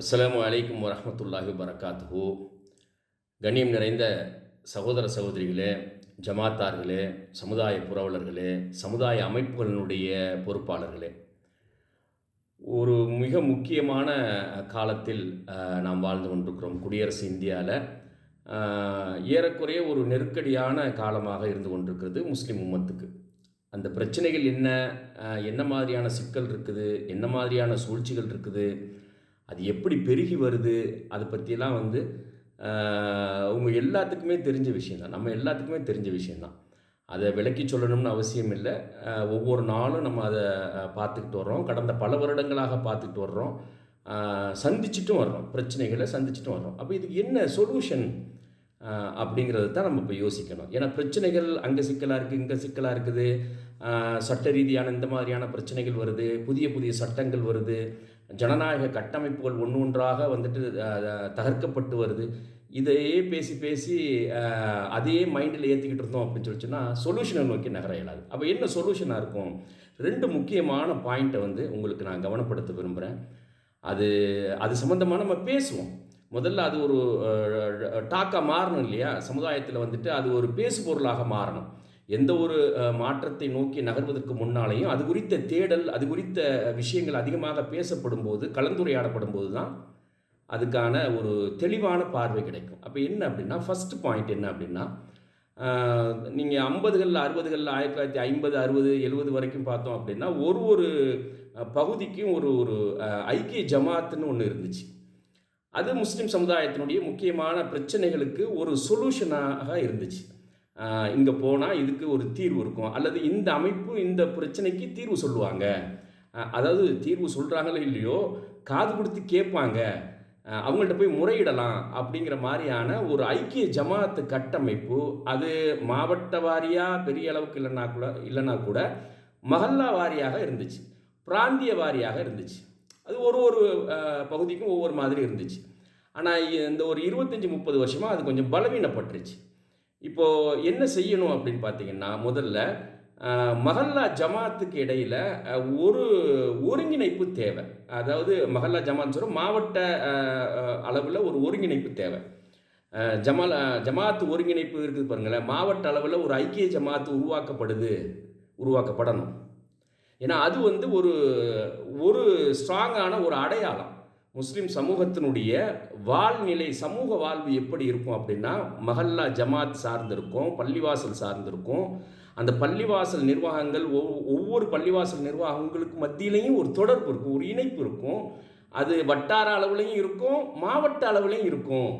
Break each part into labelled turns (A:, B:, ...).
A: அஸ்லாம் வலைக்கம் வரமத்துல்லாஹி வரகாத்துஹு கண்ணியம் நிறைந்த சகோதர சகோதரிகளே ஜமாத்தார்களே சமுதாய புரவலர்களே சமுதாய அமைப்புகளினுடைய பொறுப்பாளர்களே. ஒரு மிக முக்கியமான காலத்தில் நாம் வாழ்ந்து கொண்டிருக்கிறோம் குடியரசு இந்தியாவில் ஏறக்குறைய ஒரு நெருக்கடியான காலமாக இருந்து கொண்டிருக்கிறது முஸ்லீம் உம்மத்துக்கு. அந்த பிரச்சனைகள் என்ன? என்ன மாதிரியான சிக்கல் இருக்குது? என்ன மாதிரியான சூழ்ச்சிகள் இருக்குது? அது எப்படி பெருகி வருது அதை பற்றியெல்லாம் வந்து உங்கள் எல்லாத்துக்குமே தெரிஞ்ச விஷயந்தான் நம்ம எல்லாத்துக்குமே தெரிஞ்ச விஷயந்தான் அதை விளக்கி சொல்லணும்னு அவசியம் இல்லை. ஒவ்வொரு நாளும் நம்ம அதை பார்த்துக்கிட்டு வர்றோம். கடந்த பல வருடங்களாக பார்த்துக்கிட்டு வர்றோம். சந்திச்சுட்டும் வர்றோம். பிரச்சனைகளை சந்திச்சிட்டும் வர்றோம். அப்போ இதுக்கு என்ன சொல்யூஷன் அப்படிங்கிறது தான் நம்ம இப்போ யோசிக்கணும். ஏன்னா பிரச்சனைகள் அங்கே சிக்கலாக இருக்குது இங்கே சிக்கலாக இருக்குது. சட்ட ரீதியான இந்த மாதிரியான பிரச்சனைகள் வருது. புதிய புதிய சட்டங்கள் வருது. ஜனநாயக கட்டமைப்புகள் ஒன்று ஒன்றாக வந்துட்டு தகர்க்கப்பட்டு வருது. இதையே பேசி பேசி அதையே மைண்டில் ஏற்றிக்கிட்டு இருந்தோம் அப்படின்னு சொல்லிச்சுன்னா சொல்யூஷனை நோக்கி நகர இயலாது. அப்போ என்ன சொல்யூஷனாக இருக்கும்? ரெண்டு முக்கியமான பாயிண்ட்டை வந்து உங்களுக்கு நான் கவனப்படுத்த விரும்புகிறேன் அது அது சம்மந்தமாக நம்ம பேசுவோம். முதல்ல அது ஒரு டாக்காக மாறணும் இல்லையா? சமுதாயத்தில் வந்துட்டு அது ஒரு பேசு பொருளாக மாறணும். எந்த ஒரு மாற்றத்தை நோக்கி நகர்வதற்கு முன்னாலேயும் அது குறித்த தேடல் அது குறித்த விஷயங்கள் அதிகமாக பேசப்படும் போது கலந்துரையாடப்படும் போது தான் அதுக்கான ஒரு தெளிவான பார்வை கிடைக்கும். அப்போ என்ன அப்படின்னா ஃபர்ஸ்ட் பாயிண்ட் என்ன அப்படின்னா நீங்கள் ஐம்பதுகளில் அறுபதுகளில் ஆயிரத்தி தொள்ளாயிரத்தி ஐம்பது அறுபது எழுபது வரைக்கும் பார்த்தோம் அப்படின்னா ஒரு ஒரு பகுதிக்கும் ஒரு ஒரு ஐக்கிய ஜமாத்துன்னு ஒன்று இருந்துச்சு. அது முஸ்லீம் சமுதாயத்தினுடைய முக்கியமான பிரச்சனைகளுக்கு ஒரு சொல்யூஷனாக இருந்துச்சு. இங்கே போனால் இதுக்கு ஒரு தீர்வு இருக்கும். அல்லது இந்த அமைப்பு இந்த பிரச்சனைக்கு தீர்வு சொல்லுவாங்க. அதாவது தீர்வு சொல்கிறாங்களோ இல்லையோ காது கொடுத்து கேட்பாங்க. அவங்கள்ட்ட போய் முறையிடலாம் அப்படிங்கிற மாதிரியான ஒரு ஐக்கிய ஜமாத்து கட்டமைப்பு அது மாவட்ட வாரியாக பெரிய அளவுக்கு இல்லைன்னா கூட இல்லைன்னா கூட மஹல்லா வாரியாக இருந்துச்சு. பிராந்திய வாரியாக இருந்துச்சு. அது ஒரு ஒரு பகுதிக்கும் ஒவ்வொரு மாதிரி இருந்துச்சு. ஆனால் இந்த ஒரு இருபத்தஞ்சி முப்பது வருஷமாக அது கொஞ்சம் பலவீனப்பட்டுருச்சு. இப்போது என்ன செய்யணும் அப்படின்னு பார்த்தீங்கன்னா முதல்ல மஹல்லா ஜமாத்துக்கு இடையில் ஒரு ஒருங்கிணைப்பு தேவை. அதாவது மஹல்லா ஜமாத் சொல்கிறோம் மாவட்ட அளவில் ஒரு ஒருங்கிணைப்பு தேவை. அஹ், ஜமால் ஜமாத்து ஒருங்கிணைப்பு இருக்குது பாருங்களேன் மாவட்ட அளவில் ஒரு ஐக்கிய ஜமாத்து உருவாக்கப்படுது உருவாக்கப்படணும். ஏன்னா அது வந்து ஒரு ஒரு ஸ்ட்ராங்கான ஒரு அடையாளம். முஸ்லீம் சமூகத்தினுடைய வாழ்நிலை சமூக வாழ்வு எப்படி இருக்கும் அப்படின்னா மஹல்லா ஜமாத் சார்ந்திருக்கும் பள்ளிவாசல் சார்ந்திருக்கும். அந்த பள்ளிவாசல் நிர்வாகங்கள் ஒவ்வொரு பள்ளிவாசல் நிர்வாகங்களுக்கு மத்தியிலையும் ஒரு தொடர்பு இருக்கும் ஒரு இணைப்பு இருக்கும். அது வட்டார அளவுலையும் இருக்கும் மாவட்ட அளவுலையும் இருக்கும்.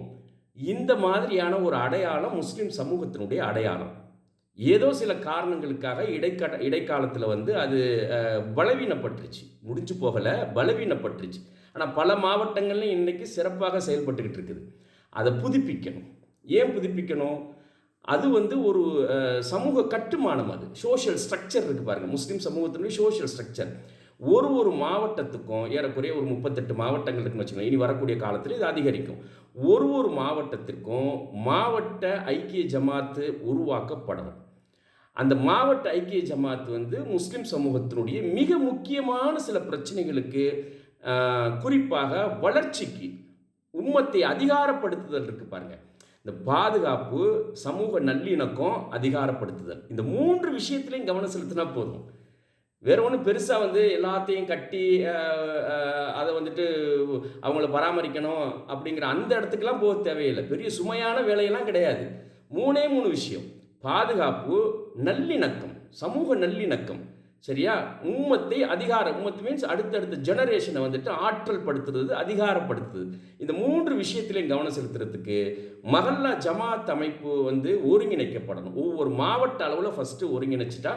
A: இந்த மாதிரியான ஒரு அடையாளம் முஸ்லீம் சமூகத்தினுடைய அடையாளம். ஏதோ சில காரணங்களுக்காக இடைக்கால இடைக்காலத்தில் வந்து அது பலவீனப்பட்டுருச்சு. முடிஞ்சு போகலை பலவீனப்பட்டுருச்சு. ஆனால் பல மாவட்டங்கள்லையும் இன்றைக்கி சிறப்பாக செயல்பட்டுக்கிட்டு இருக்குது. அதை புதுப்பிக்கணும். ஏன் புதுப்பிக்கணும்? அது வந்து ஒரு சமூக கட்டுமானம் அது. சோஷியல் ஸ்ட்ரக்சர் இருக்குது பாருங்கள் முஸ்லீம் சமூகத்தினுடைய சோஷியல் ஸ்ட்ரக்சர் ஒரு ஒரு மாவட்டத்துக்கும் ஏறக்குறைய ஒரு முப்பத்தெட்டு மாவட்டங்கள் இருக்குன்னு வச்சுக்கோங்க. இனி வரக்கூடிய காலத்தில் இது அதிகரிக்கும். ஒரு ஒரு மாவட்டத்திற்கும் மாவட்ட ஐக்கிய ஜமாத்து உருவாக்கப்படணும். அந்த மாவட்ட ஐக்கிய ஜமாத் வந்து முஸ்லீம் சமூகத்தினுடைய மிக முக்கியமான சில பிரச்சனைகளுக்கு குறிப்பாக வளர்ச்சிக்கு உம்மத்தை அதிகாரப்படுத்துதல் இருக்குது பாருங்கள் இந்த பாதுகாப்பு சமூக நல்லிணக்கம் அதிகாரப்படுத்துதல். இந்த மூன்று விஷயத்திலையும் கவனம் செலுத்தினா போதும். வேற ஒன்றும் பெருசாக வந்து எல்லாத்தையும் கட்டி அதை வந்துட்டு அவங்கள பராமரிக்கணும் அப்படிங்கிற அந்த இடத்துக்குலாம் போக தேவையில்லை. பெரிய சுமையான வேலையெல்லாம் கிடையாது. மூணே மூணு விஷயம். பாதுகாப்பு நல்லிணக்கம் சமூக நல்லிணக்கம். சரியா? உம்மத்தை அதிகார உம்மத்து மீன்ஸ் அடுத்தடுத்த ஜெனரேஷனை வந்துட்டு ஆற்றல் படுத்துறது அதிகாரப்படுத்துறது இந்த மூன்று விஷயத்திலையும் கவனம் செலுத்துறதுக்கு மஹல்லா ஜமாத் அமைப்பு வந்து ஒருங்கிணைக்கப்படணும். ஒவ்வொரு மாவட்ட அளவில் ஃபஸ்ட்டு ஒருங்கிணைச்சிட்டா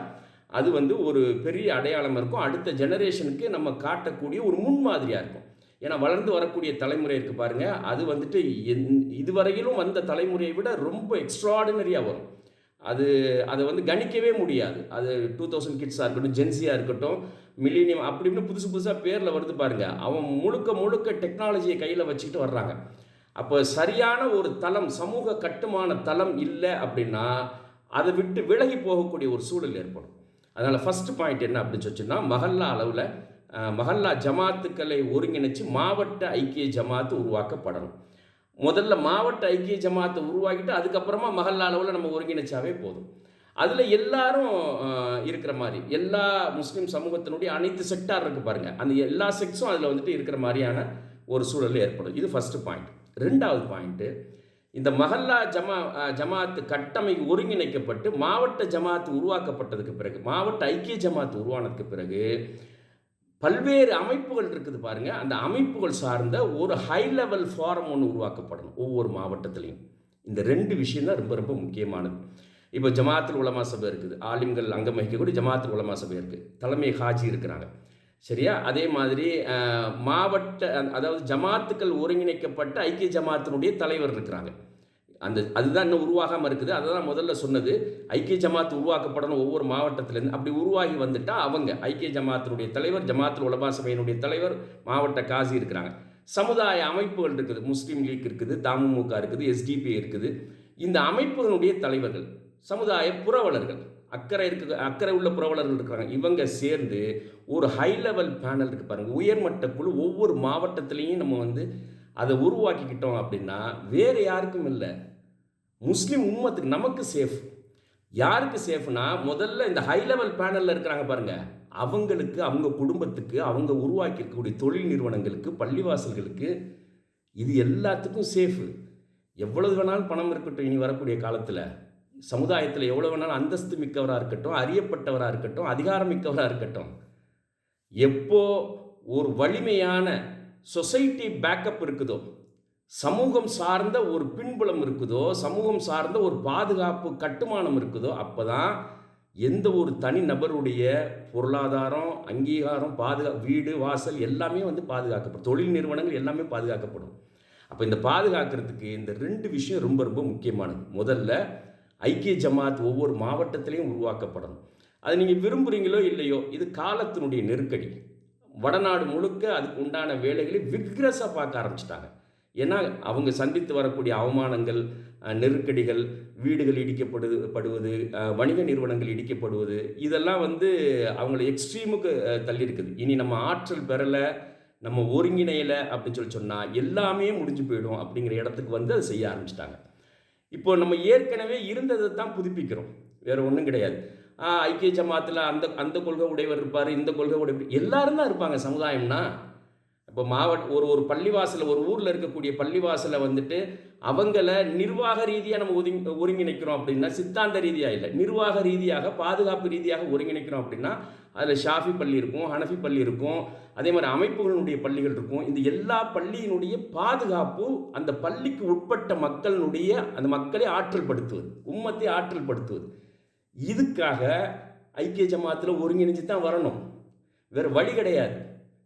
A: அது வந்து ஒரு பெரிய அடையாளம் இருக்கும். அடுத்த ஜெனரேஷனுக்கு நம்ம காட்டக்கூடிய ஒரு முன்மாதிரியாக இருக்கும். ஏன்னா வளர்ந்து வரக்கூடிய தலைமுறை இருக்குது பாருங்கள் அது வந்துட்டு எந்- இதுவரையிலும் வந்த தலைமுறையை விட ரொம்ப எக்ஸ்ட்ராடினரியாக வரும். அது அதை வந்து கணிக்கவே முடியாது. அது டூ தௌசண்ட் கிட்ஸாக இருக்கட்டும் ஜென்சியாக இருக்கட்டும் மில்லினியம் அப்படி இப்படின்னு புதுசு புதுசாக பேரில் வருது பாருங்கள் அவன் முழுக்க முழுக்க டெக்னாலஜியை கையில் வச்சுக்கிட்டு வர்றாங்க. அப்போ சரியான ஒரு தளம் சமூக கட்டுமான தளம் இல்லை அப்படின்னா அதை விட்டு விலகி போகக்கூடிய ஒரு சூழல் ஏற்படும். அதனால் ஃபஸ்ட்டு பாயிண்ட் என்ன அப்படின்னு சொன்னா மஹல்லா அளவில் மஹல்லா ஜமாத்துக்களை ஒருங்கிணைச்சு மாவட்ட ஐக்கிய ஜமாத்து உருவாக்கப்படணும். முதல்ல மாவட்ட ஐக்கிய ஜமாத்தை உருவாக்கிட்டு அதுக்கப்புறமா மகள் அளவில் நம்ம ஒருங்கிணைச்சாவே போதும். அதில் எல்லாரும் இருக்கிற மாதிரி எல்லா முஸ்லீம் சமூகத்தினுடைய அனைத்து செக்டார் இருக்குது பாருங்கள் அந்த எல்லா செக்ஸும் அதில் வந்துட்டு இருக்கிற மாதிரியான ஒரு சூழல் ஏற்படும். இது ஃபஸ்ட்டு பாயிண்ட் ரெண்டாவது பாயிண்ட்டு இந்த மஹல்லா ஜமா ஜமாத்து கட்டமை ஒருங்கிணைக்கப்பட்டு மாவட்ட ஜமாத்து உருவாக்கப்பட்டதுக்கு பிறகு மாவட்ட ஐக்கிய ஜமாத்து உருவானதுக்கு பிறகு பல்வேறு அமைப்புகள் இருக்குது பாருங்கள் அந்த அமைப்புகள் சார்ந்த ஒரு ஹை லெவல் ஃபாரம் ஒன்று உருவாக்கப்படணும் ஒவ்வொரு மாவட்டத்துலேயும். இந்த ரெண்டு விஷயம் தான் ரொம்ப ரொம்ப முக்கியமானது. இப்போ ஜமாத்துல் உலமா சபை இருக்குது. ஆலிம்கள் அங்கம் வகிக்கக்கூடிய ஜமாத்துல் உலமா சபை இருக்குது தலைமை ஹாஜி இருக்கிறாங்க. சரியா? அதே மாதிரி மாவட்ட அதாவது ஜமாத்துக்கள் ஒருங்கிணைக்கப்பட்ட ஐக்கிய ஜமாத்தினுடைய தலைவர் இருக்கிறாங்க. அந்த அதுதான் இன்னும் உருவாகாமல் இருக்குது. அதை தான் முதல்ல சொன்னது. ஐக்கிய ஜமாத் உருவாக்கப்படணும் ஒவ்வொரு மாவட்டத்திலேருந்து. அப்படி உருவாகி வந்துட்டால் அவங்க ஐக்கிய ஜமாத்தினுடைய தலைவர் ஜமாத்துல் உலபா சபையினுடைய தலைவர் மாவட்ட காசி இருக்கிறாங்க. சமுதாய அமைப்புகள் இருக்குது. முஸ்லீம் லீக் இருக்குது தமுமுக இருக்குது எஸ்டிபி இருக்குது. இந்த அமைப்புகளுடைய தலைவர்கள் சமுதாய புரவலர்கள் அக்கறை இருக்கு அக்கறை உள்ள புரவலர்கள் இருக்கிறாங்க. இவங்க சேர்ந்து ஒரு ஹை லெவல் பேனல் இருக்கு பாருங்க. உயர்மட்ட குழு ஒவ்வொரு மாவட்டத்திலையும் நம்ம வந்து அதை உருவாக்கிக்கிட்டோம் அப்படின்னா வேறு யாருக்கும் இல்லை. முஸ்லீம் உம்மத்துக்கு நமக்கு சேஃப் யாருக்கு சேஃப்னா முதல்ல இந்த ஹை லெவல் பேனலில் இருக்கிறாங்க பாருங்க. அவங்களுக்கு அவங்க குடும்பத்துக்கு அவங்க உருவாக்கி இருக்கக்கூடிய தொழில் நிறுவனங்களுக்கு பள்ளிவாசல்களுக்கு இது எல்லாத்துக்கும் சேஃபு எவ்வளவு வேணாலும் பணம் இருக்கட்டும் இனி வரக்கூடிய காலத்தில். சமுதாயத்தில் எவ்வளோ வேணாலும் அந்தஸ்து மிக்கவராக இருக்கட்டும் அறியப்பட்டவராக இருக்கட்டும் அதிகாரம் மிக்கவராக இருக்கட்டும். எப்போ ஒரு வலிமையான சொசைட்டி பேக்கப் இருக்குதோ சமூகம் சார்ந்த ஒரு பின்புலம் இருக்குதோ சமூகம் சார்ந்த ஒரு பாதுகாப்பு கட்டுமானம் இருக்குதோ அப்போ தான் எந்த ஒரு தனி நபருடைய பொருளாதாரம் அங்கீகாரம் பாதுகா வீடு வாசல் எல்லாமே வந்து பாதுகாக்கப்படும். தொழில் நிறுவனங்கள் எல்லாமே பாதுகாக்கப்படும். அப்போ இந்த பாதுகாக்கிறதுக்கு இந்த ரெண்டு விஷயம் ரொம்ப ரொம்ப முக்கியமானது. முதல்ல ஐக்கிய ஜமாத் ஒவ்வொரு மாவட்டத்திலையும் உருவாக்கப்படணும். அது நீங்கள் விரும்புகிறீங்களோ இல்லையோ இது காலத்தினுடைய நெருக்கடி. வடநாடு முழுக்க அதுக்கு உண்டான வேலைகளை விக்ரஸாக பார்க்க ஆரம்பிச்சிட்டாங்க. ஏன்னா அவங்க சந்தித்து வரக்கூடிய அவமானங்கள் நெருக்கடிகள் வீடுகள் இடிக்கப்படுது படுவது வணிக நிறுவனங்கள் இடிக்கப்படுவது இதெல்லாம் வந்து அவங்கள எக்ஸ்ட்ரீமுக்கு தள்ளியிருக்குது. இனி நம்ம ஆற்றல் பெறலை நம்ம ஒருங்கிணையலை அப்படின்னு சொல்லி சொன்னால் எல்லாமே முடிஞ்சு போயிடும் அப்படிங்கிற இடத்துக்கு வந்து அதை செய்ய ஆரம்பிச்சிட்டாங்க. இப்போ நம்ம ஏற்கனவே இருந்ததை தான் புதுப்பிக்கிறோம். வேறு ஒன்றும் கிடையாது. ஐக்கிய ஜமாத்தில் அந்த அந்த கொள்கை உடையவர் இருப்பார் இந்த கொள்கை உடையவர் எல்லாரும் தான் இருப்பாங்க. சமுதாயம்னா இப்போ மாவட்ட ஒரு ஒரு பள்ளிவாசலில் ஒரு ஊரில் இருக்கக்கூடிய பள்ளிவாசலை வந்துட்டு அவங்கள நிர்வாக ரீதியாக நம்ம ஒதுங்கி ஒருங்கிணைக்கிறோம் அப்படின்னா சித்தாந்த ரீதியாக இல்லை. நிர்வாக ரீதியாக பாதுகாப்பு ரீதியாக ஒருங்கிணைக்கிறோம் அப்படின்னா அதில் ஷாஃபி பள்ளி இருக்கும் ஹனஃபி பள்ளி இருக்கும் அதே மாதிரி அமைப்புகளுடைய பள்ளிகள் இருக்கும். இந்த எல்லா பள்ளியினுடைய பாதுகாப்பு அந்த பள்ளிக்கு உட்பட்ட மக்களினுடைய அந்த மக்களை ஆற்றல் படுத்துவது உம்மத்தை ஆற்றல் படுத்துவது இதுக்காக ஐக்கிய ஜமாத்தில் ஒருங்கிணைஞ்சு தான் வரணும். வேறு வழி கிடையாது.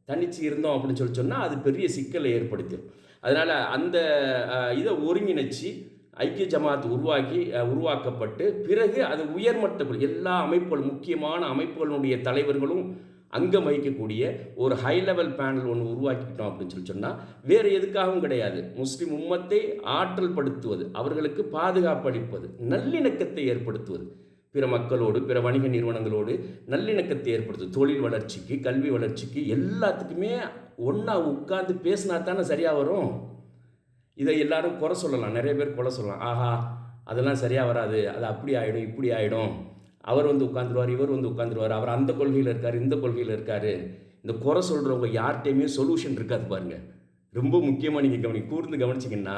A: தனிச்சு இருந்தோம் அப்படின்னு சொல்லி சொன்னால் அது பெரிய சிக்கலை ஏற்படுத்திடும். அதனால் அந்த இதை ஒருங்கிணைச்சி ஐக்கிய ஜமாத் உருவாக்கி உருவாக்கப்பட்டு பிறகு அது உயர்மட்ட எல்லா அமைப்புகள் முக்கியமான அமைப்புகளுடைய தலைவர்களும் அங்கம் வகிக்கக்கூடிய ஒரு ஹை லெவல் பேனல் ஒன்று உருவாக்கிக்கிட்டோம் அப்படின்னு சொல்லி சொன்னால் வேறு எதுக்காகவும் கிடையாது. முஸ்லீம் உம்மத்தை ஆற்றல் படுத்துவது அவர்களுக்கு பாதுகாப்பு அளிப்பது நல்லிணக்கத்தை ஏற்படுத்துவது. பிற மக்களோடு பிற வணிக நிறுவனங்களோடு நல்லிணக்கத்தை ஏற்படுத்தும் தொழில் வளர்ச்சிக்கு கல்வி வளர்ச்சிக்கு எல்லாத்துக்குமே ஒன்றா உட்கார்ந்து பேசினா தானே சரியாக வரும்? இதை எல்லாரும் குறை சொல்லலாம். நிறைய பேர் குறை சொல்லலாம். ஆஹா அதெல்லாம் சரியாக வராது. அது அப்படி ஆகிடும் இப்படி ஆகிடும் அவர் வந்து உட்காந்துருவார் இவர் வந்து உட்காந்துருவார் அவர் அந்த கொள்கையில் இருக்கார் இந்த கொள்கையில் இருக்கார். இந்த குறை சொல்கிறவங்க யார்கிட்டையுமே சொல்யூஷன் இருக்காது பாருங்கள் ரொம்ப முக்கியமாக நீங்கள் கவனி கூர்ந்து கவனிச்சிங்கன்னா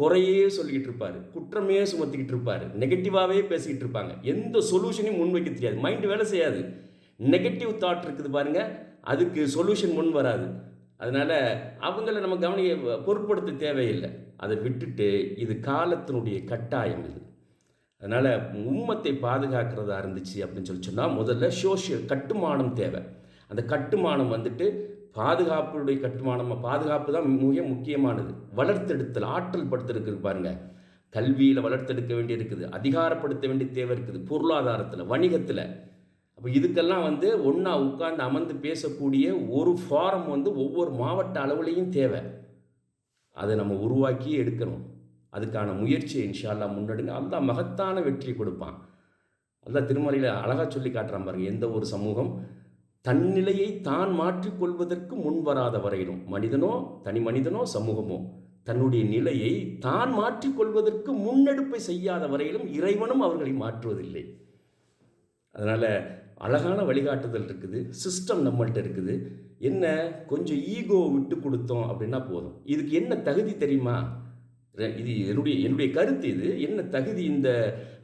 A: குறையே சொல்லிக்கிட்டு இருப்பார் குற்றமே சுமத்திக்கிட்டு இருப்பார் நெகட்டிவாகவே பேசிக்கிட்டு இருப்பாங்க எந்த சொல்யூஷனையும் முன்வைக்க தெரியாது. மைண்டு வேலை செய்யாது. நெகட்டிவ் தாட் இருக்குது பாருங்கள் அதுக்கு சொல்யூஷன் முன் வராது. அதனால் அவங்கள நம்ம கவனிக்க பொருட்படுத்த தேவையில்லை. அதை விட்டுட்டு இது காலத்தினுடைய கட்டாயம் இது. அதனால் உம்மத்தை பாதுகாக்கிறதா இருந்துச்சு அப்படின்னு சொல்லி சொன்னால் முதல்ல சோஷியல் கட்டுமானம் தேவை. அந்த கட்டுமானம் வந்துட்டு பாதுகாப்புடைய கட்டுமானம் பாதுகாப்பு தான் மிக முக்கியமானது. வளர்த்தெடுத்தல் ஆற்றல் படுத்திருக்கு பாருங்கள் கல்வியில் வளர்த்தெடுக்க வேண்டி இருக்குது அதிகாரப்படுத்த வேண்டிய தேவை இருக்குது. பொருளாதாரத்தில் வணிகத்தில். அப்போ இதுக்கெல்லாம் வந்து ஒன்றா உட்கார்ந்து அமர்ந்து பேசக்கூடிய ஒரு ஃபாரம் வந்து ஒவ்வொரு மாவட்ட அளவுலேயும் தேவை. அதை நம்ம உருவாக்கி எடுக்கணும். அதுக்கான முயற்சியை இன்ஷா முன்னெடுங்க. அந்த மகத்தான வெற்றி கொடுப்பான். அதான் திருமறையில் அழகாக சொல்லி காட்டுறான் பாருங்கள் எந்த ஒரு சமூகம் தன் நிலையை தான் மாற்றிக்கொள்வதற்கு முன்வராத வரையிலும் மனிதனோ தனி மனிதனோ சமூகமோ தன்னுடைய நிலையை தான் மாற்றிக்கொள்வதற்கு முன்னெடுப்பை செய்யாத வரையிலும் இறைவனும் அவர்களை மாற்றுவதில்லை. அதனால் அழகான வழிகாட்டுதல் இருக்குது சிஸ்டம் நம்மள்கிட்ட இருக்குது. என்ன? கொஞ்சம் ஈகோ விட்டு கொடுத்தோம் அப்படின்னா போதும். இதுக்கு என்ன தகுதி தெரியுமா? இது என்னுடைய என்னுடைய கருத்து இது. என்ன தகுதி இந்த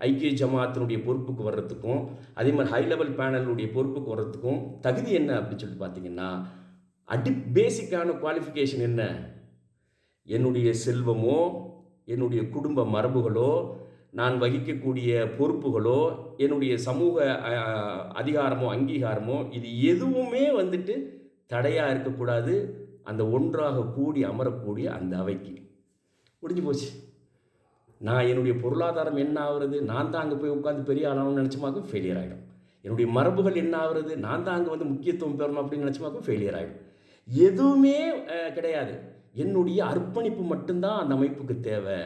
A: ஐக்கிய ஜமாத்தினுடைய பொறுப்புக்கு வர்றதுக்கும் அதே மாதிரி ஹை லெவல் பேனலுடைய பொறுப்புக்கு வர்றதுக்கும் தகுதி என்ன அப்படின்னு சொல்லிட்டு பார்த்தீங்கன்னா அடி பேசிக்கான குவாலிஃபிகேஷன் என்ன? என்னுடைய செல்வமோ என்னுடைய குடும்ப மரபுகளோ நான் வகிக்கக்கூடிய பொறுப்புகளோ என்னுடைய சமூக அதிகாரமோ அங்கீகாரமோ இது எதுவுமே வந்துட்டு தடையாக இருக்கக்கூடாது. அந்த ஒன்றாக கூடி அமரக்கூடிய அந்த அவைக்கு. முடிஞ்சு போச்சு. நான் என்னுடைய பொருளாதாரம் என்ன ஆகுறது? நான் தான் அங்கே போய் உட்காந்து பெரிய ஆளானு நினச்சமாக்கும் ஃபெயிலியர் ஆகிடும் என்னுடைய மரபுகள் என்ன ஆகுறது? நான் தான் அங்கே வந்து முக்கியத்துவம் பெறணும் அப்படின்னு நினச்சமாக்கும் ஃபெயிலியர் ஆகிடும் எதுவுமே கிடையாது. என்னுடைய அர்ப்பணிப்பு மட்டும்தான் அந்த அமைப்புக்கு தேவை.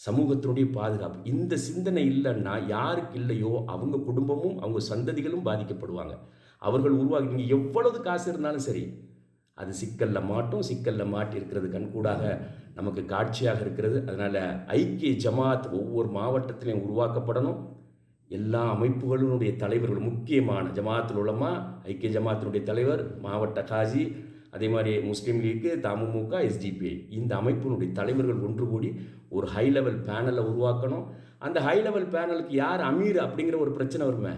A: சமூகத்தினுடைய பாதுகாப்பு. இந்த சிந்தனை இல்லைன்னா யாருக்கு இல்லையோ அவங்க குடும்பமும் அவங்க சந்ததிகளும் பாதிக்கப்படுவாங்க. அவர்கள் உருவாகி நீங்கள் எவ்வளவு காசு இருந்தாலும் சரி அது சிக்கலில் மாட்டும் சிக்கலில் மாட்டி இருக்கிறது கண்கூடாக. நமக்கு காட்சியாக இருக்கிறது. அதனால் ஐக்கிய ஜமாத் ஒவ்வொரு மாவட்டத்திலையும் உருவாக்கப்படணும். எல்லா அமைப்புகளினுடைய தலைவர்கள் முக்கியமான ஜமாத்தில் உலமா ஐக்கிய ஜமாத்தினுடைய தலைவர் மாவட்ட காஜி அதே மாதிரி முஸ்லீம் லீக்கு தமுமுக எஸ்டிபிஐ இந்த அமைப்பினுடைய தலைவர்கள் ஒன்று கூடி ஒரு ஹை லெவல் பேனலை உருவாக்கணும். அந்த ஹை லெவல் பேனலுக்கு யார் அமீர் அப்படிங்கிற ஒரு பிரச்சனை வருமே.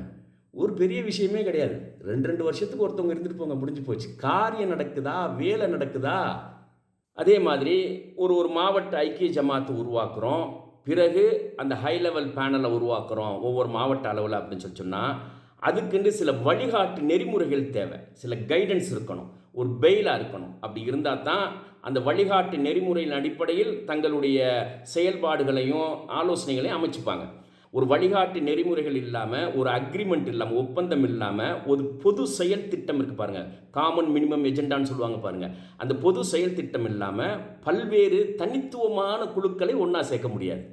A: ஒரு பெரிய விஷயமே கிடையாது. ரெண்டு ரெண்டு வருஷத்துக்கு ஒருத்தவங்க இருந்துட்டு போங்க முடிஞ்சு போச்சு. காரியம் நடக்குதா? வேலை நடக்குதா? அதே மாதிரி ஒரு ஒரு மாவட்ட ஐக்கிய ஜமாத்து உருவாக்குறோம். பிறகு அந்த ஹை லெவல் பேனலை உருவாக்குறோம். ஒவ்வொரு மாவட்ட அளவில் அப்படின்னு சொல்லி சொன்னால் அதுக்குன்னு சில வழிகாட்டு நெறிமுறைகள் தேவை. சில கைடன்ஸ் இருக்கணும். ஒரு பெயிலாக இருக்கணும். அப்படி இருந்தால் தான் அந்த வழிகாட்டு நெறிமுறையின் அடிப்படையில் தங்களுடைய செயல்பாடுகளையும் ஆலோசனைகளையும் அமைச்சுப்பாங்க. ஒரு வழிகாட்டு நெறிமுறைகள் இல்லாமல் ஒரு அக்ரிமெண்ட் இல்லாமல் ஒப்பந்தம் இல்லாமல் ஒரு பொது செயல் திட்டம் இருக்குது பாருங்கள் காமன் மினிமம் எஜெண்டான்னு சொல்லுவாங்க பாருங்கள் அந்த பொது செயல் திட்டம் இல்லாமல் பல்வேறு தனித்துவமான குழுக்களை ஒன்றா சேர்க்க முடியாது.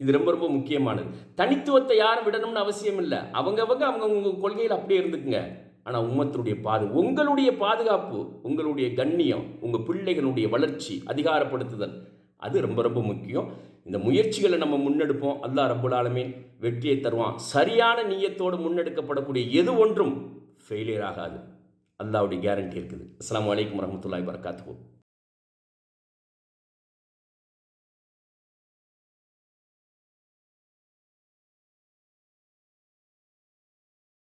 A: இது ரொம்ப ரொம்ப முக்கியமானது. தனித்துவத்தை யாரும் விடணும்னு அவசியம் இல்லை. அவங்கவங்க அவங்கவுங்க கொள்கையில் அப்படியே இருந்துக்குங்க. ஆனால் உம்மத்தினுடைய பாது உங்களுடைய பாதுகாப்பு உங்களுடைய கண்ணியம் உங்கள் பிள்ளைகளுடைய வளர்ச்சி அதிகாரப்படுத்துதல் அது ரொம்ப ரொம்ப முக்கியம். இந்த முயற்சிகளை நம்ம முன்னெடுப்போம். அல்லாஹ் ரப்புல் ஆலமீன் வெற்றியை தருவான். சரியான நீயத்தோடு முன்னெடுக்கப்படக்கூடிய எது ஒன்றும் ஃபெயிலியர் ஆகாது. அல்லாவுடைய கேரண்டி இருக்குது. அஸ்லாம் வலைக்கம் வரமத்துல்லாய் வரகாத்துக்கும்